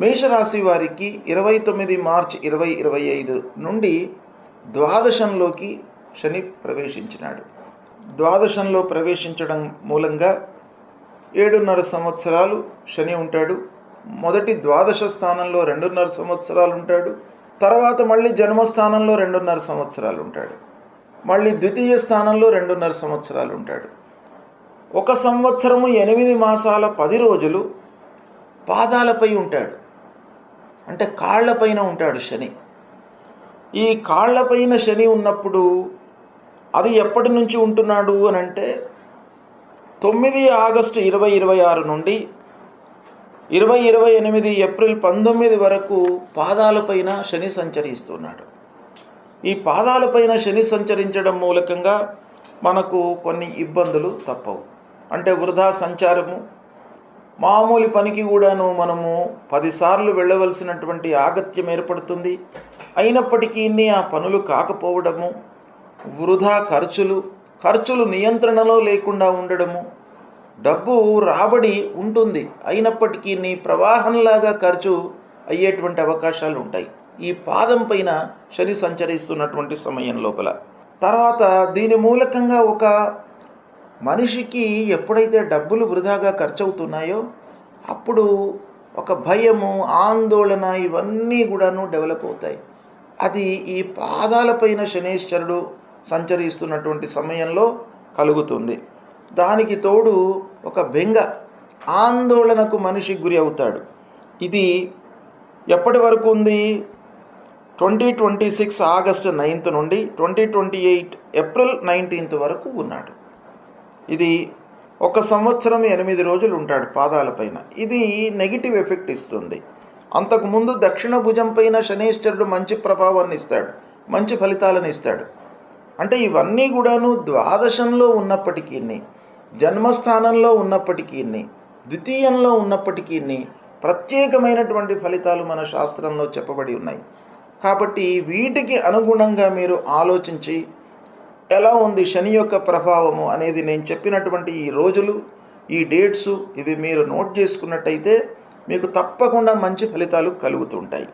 మేషరాశి వారికి ఇరవై తొమ్మిది మార్చ్ ఇరవై ఇరవై ఐదు నుండి ద్వాదశంలోకి శని ప్రవేశించినాడు. ద్వాదశంలో ప్రవేశించడం మూలంగా ఏడున్నర సంవత్సరాలు శని ఉంటాడు. మొదటి ద్వాదశ స్థానంలో రెండున్నర సంవత్సరాలు ఉంటాడు. తర్వాత మళ్ళీ జన్మస్థానంలో రెండున్నర సంవత్సరాలు ఉంటాడు. మళ్ళీ ద్వితీయ స్థానంలో రెండున్నర సంవత్సరాలు ఉంటాడు. ఒక సంవత్సరము ఎనిమిది మాసాల పది రోజులు పాదాలపై ఉంటాడు. అంటే కాళ్ళపైన ఉంటాడు శని. ఈ కాళ్ళపైన శని ఉన్నప్పుడు అది ఎప్పటి నుంచి ఉంటున్నాడు అని అంటే తొమ్మిది ఆగస్టు ఇరవై ఇరవై ఆరు నుండి ఇరవై ఇరవై ఎనిమిది ఏప్రిల్ పంతొమ్మిది వరకు పాదాలపైన శని సంచరిస్తున్నాడు. ఈ పాదాలపైన శని సంచరించడం మూలకంగా మనకు కొన్ని ఇబ్బందులు తప్పవు. అంటే వృధా సంచారము మామూలు పనికి కూడాను మనము పదిసార్లు వెళ్ళవలసినటువంటి ఆగత్యం ఏర్పడుతుంది. అయినప్పటికీ ఆ పనులు కాకపోవడము వృధా ఖర్చులు ఖర్చులు నియంత్రణలో లేకుండా ఉండడము డబ్బు రాబడి ఉంటుంది. అయినప్పటికీ నీ ప్రవాహంలాగా ఖర్చు అయ్యేటువంటి అవకాశాలు ఉంటాయి. ఈ పాదం పైన శని సంచరిస్తున్నటువంటి సమయం లోపల. తర్వాత దీని మూలకంగా ఒక మనిషికి ఎప్పుడైతే డబ్బులు వృధాగా ఖర్చు అవుతున్నాయో అప్పుడు ఒక భయము ఆందోళన ఇవన్నీ కూడాను డెవలప్ అవుతాయి. అది ఈ పాదాలపైన శనేశ్వరుడు సంచరిస్తున్నటువంటి సమయంలో కలుగుతుంది. దానికి తోడు ఒక బెంగ ఆందోళనకు మనిషి గురి అవుతాడు. ఇది ఎప్పటి వరకు ఉంది? Twenty twenty six August ninth నుండి twenty twenty eight April nineteenth వరకు ఉన్నాడు. ఇది ఒక సంవత్సరం ఎనిమిది రోజులు ఉంటాడు పాదాలపైన ఇది నెగిటివ్ ఎఫెక్ట్ ఇస్తుంది. అంతకుముందు దక్షిణ భుజం పైన శనేశ్వరుడు మంచి ప్రభావాన్ని ఇస్తాడు మంచి ఫలితాలను ఇస్తాడు. అంటే ఇవన్నీ కూడాను ద్వాదశంలో ఉన్నప్పటికీ జన్మస్థానంలో ఉన్నప్పటికీ ద్వితీయంలో ఉన్నప్పటికీ ప్రత్యేకమైనటువంటి ఫలితాలు మన శాస్త్రంలో చెప్పబడి ఉన్నాయి. కాబట్టి వీటికి అనుగుణంగా మీరు ఆలోచించి ఎలా ఉంది శని యొక్క ప్రభావము అనేది నేను చెప్పినటువంటి ఈ రోజులు ఈ డేట్స్ ఇవి మీరు నోట్ చేసుకున్నట్టయితే మీకు తప్పకుండా మంచి ఫలితాలు కలుగుతుంటాయి.